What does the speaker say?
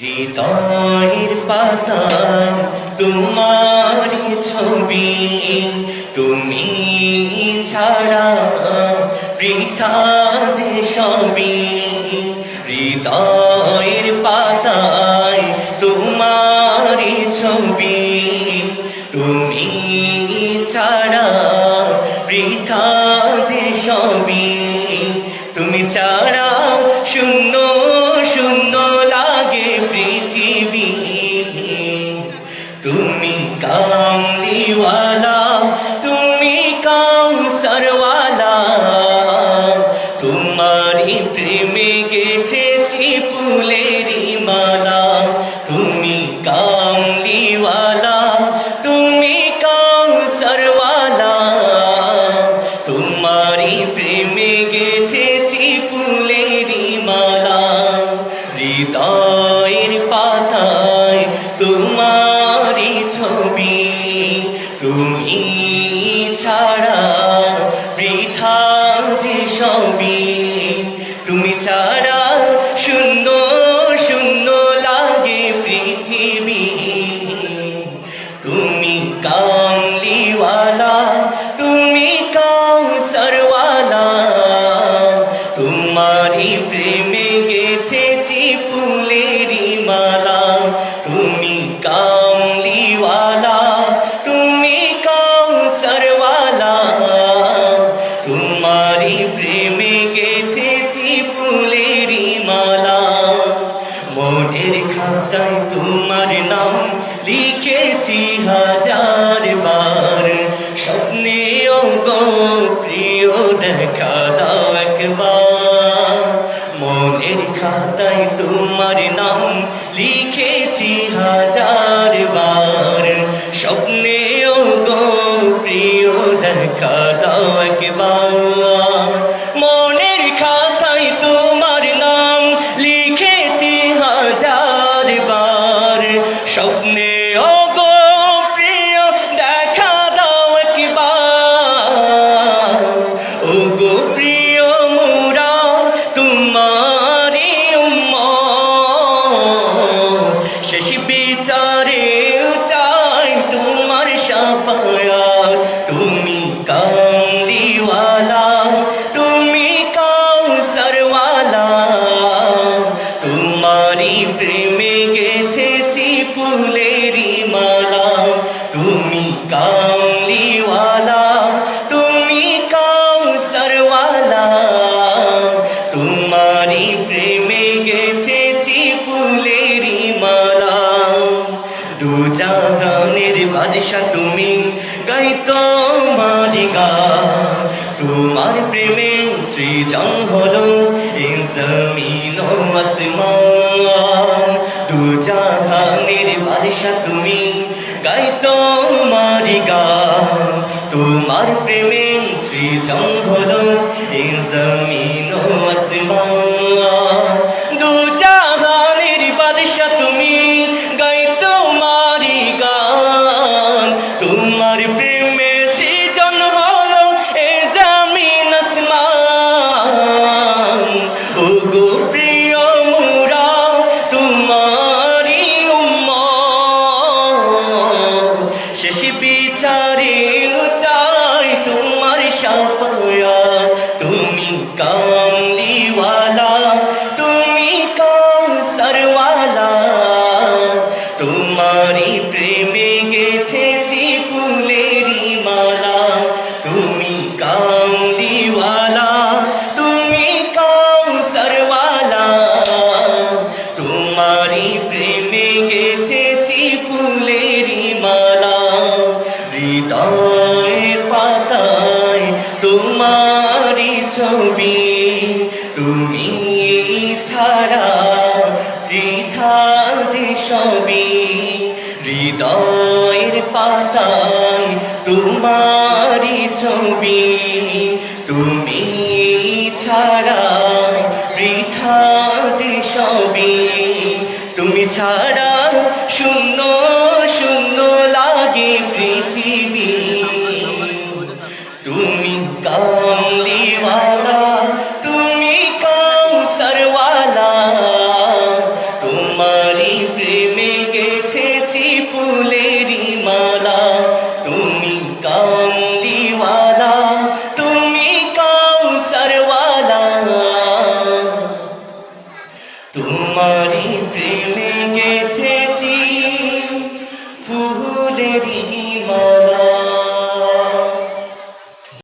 হৃদয়ের পাতায় তোমার ছবি। তুমি ছাড়া বৃথা যে সবই। হৃদয়ের পাতায় তোমার ছবি। তুমি ছাড়া বৃথা दरवा বৃথা যে সবই তুমি ছাড়া শূন্য শূন্য লাগে পৃথিবী। তুমি কামলিওয়ালা তুমি কাউসারওয়ালা তোমারই প্রেমে গেথেছি ফুলেরই মালা। তুমি তোমারই প্রেমে গেথেছি ফুলেরই মালা। মনের খাতায় তোমার নাম লিখেছি হাজার বার। স্বপ্নে প্রিয় দেখা দাও একবার। মনের খাতায় তোমার নাম লিখেছি হাজার শেষ বিচারে চাই তোমার সাফায়াত দু জাহানের বাদশা তুমি গাই তোমারি গান তোমার প্রেমে সৃজন হলো জমিন আসমান। দু জাহানের বাদশা তুমি গাই তোমারি গান তোমার প্রেমে সৃজন হলো জমিন আসমান। নবী তুমি ছাড়া বৃথা যে সবই। হৃদয়ের পাতায় তোমারি ছবি, তুমি ছাড়া বৃথা যে সবই। তুমি ছাড়া শূন্য শূন্য লাগে পৃথিবী। তুমি কাম তোমারি প্রেমে গে